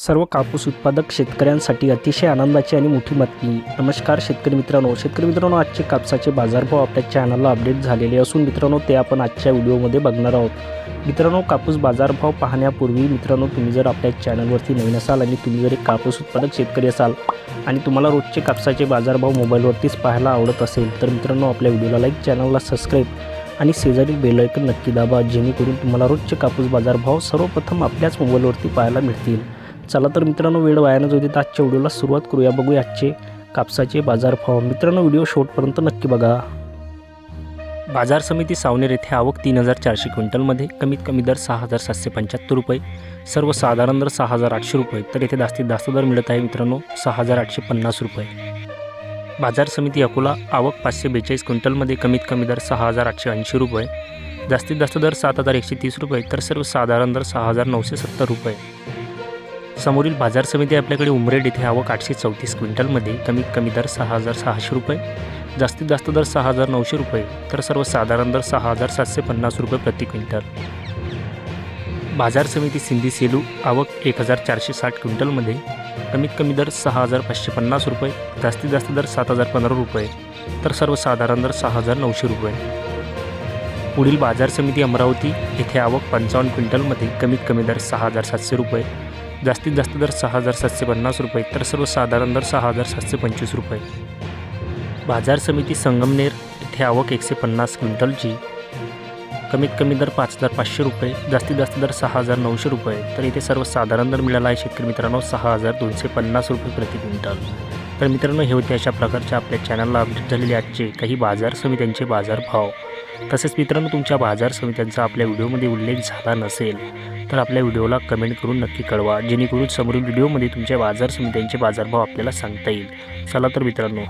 सर्व कापूस उत्पादक शेतकऱ्यांसाठी अतिशय आनंदाची आणि मोठी बातमी. नमस्कार शेतकरी मित्रांनो. शेतकरी मित्रांनो आजचे कापसाचे बाजारभाव आपल्या चॅनलला अपडेट झालेले असून मित्रांनो ते आपण आजच्या व्हिडिओमध्ये बघणार आहोत. मित्रांनो कापूस बाजारभाव पाहण्यापूर्वी मित्रांनो तुम्ही जर आपल्या चॅनलवरती नवीन असाल आणि तुम्ही जर एक कापूस उत्पादक शेतकरी असाल आणि तुम्हाला रोजचे कापसाचे बाजारभाव मोबाईलवरतीच पाहायला आवडत असेल तर मित्रांनो आपल्या व्हिडिओला लाईक चॅनलला सबस्क्राईब आणि शेजारी बेलायकन नक्की दाबा जेणेकरून तुम्हाला रोजचे कापूस बाजारभाव सर्वप्रथम आपल्याच मोबाईलवरती पाहायला मिळतील. चला तर मित्रांनो वेळ वाया न जाऊ आजच्या व्हिडिओला सुरुवात करूया. बघूया आजचे कापसाचे बाजारभाव. मित्रांनो व्हिडिओ शेवटपर्यंत नक्की बघा. बाजार समिती सावनेर येथे आवक तीन हजार चारशे क्विंटलमध्ये. कमीत कमी दर सहा हजार सातशे पंच्याहत्तर रुपये. सर्वसाधारण दर सहा हजार आठशे रुपये. तर येथे जास्तीत जास्त दर मिळत आहे मित्रांनो सहा हजार आठशे पन्नास रुपये. बाजार समिती अकोला आवक पाचशे बेचाळीस क्विंटलमध्ये. कमीत कमी दर सहा हजार आठशे ऐंशी रुपये. जास्तीत जास्त दर सात हजार एकशे तीस रुपये. तर सर्वसाधारण दर सहा हजार नऊशे सत्तर रुपये. समोरील बाजार समिती आपल्याकडे उमरेड येथे आवक आठशे चौतीस क्विंटलमध्ये कमीत कमी दर सहा हजार सहाशे रुपये जास्तीत जास्त दर सहा हजार नऊशे रुपये तर सर्वसाधारण दर सहा हजार सातशे पन्नास रुपये प्रति क्विंटल. बाजार समिती सिंधी सेलू आवक एक हजार चारशे साठ क्विंटलमध्ये कमीत कमी दर सहा हजार पाचशे पन्नास रुपये जास्तीत जास्त दर सात हजार पंधरा रुपये तर सर्वसाधारण दर सहा हजार नऊशे रुपये. पुढील बाजार समिती अमरावती येथे आवक पंचावन्न क्विंटलमध्ये कमीत कमी दर सहा हजार सातशे रुपये जास्तीत जास्त दर सहा हजार सातशे पन्नास रुपये तर सर्वसाधारण दर सहा हजार सातशे पंचवीस रुपये. बाजार समिती संगमनेर येथे आवक एकशे पन्नास क्विंटलची. कमीत कमी दर पाच हजार पाचशे रुपये जास्तीत जास्त दर सहा हजार नऊशे रुपये तर इथे सर्वसाधारण दर मिळाला आहे शेतकरी मित्रांनो सहा हजार दोनशे पन्नास रुपये प्रति क्विंटल. तर मित्रांनो हे होते अशा प्रकारच्या आपल्या चॅनलला अपडेट झालेले आजचे काही बाजार समित्यांचे बाजार भाव तसेच मित्रांनो तुमच्या बाजार समित्यांचा आपल्या व्हिडिओमध्ये उल्लेख झाला नसेल तर आपल्या व्हिडिओला कमेंट करून नक्की कळवा जेणेकरून समोरील व्हिडिओमध्ये तुमच्या बाजार समित्यांचे बाजारभाव आपल्याला सांगता येईल. चला तर मित्रांनो.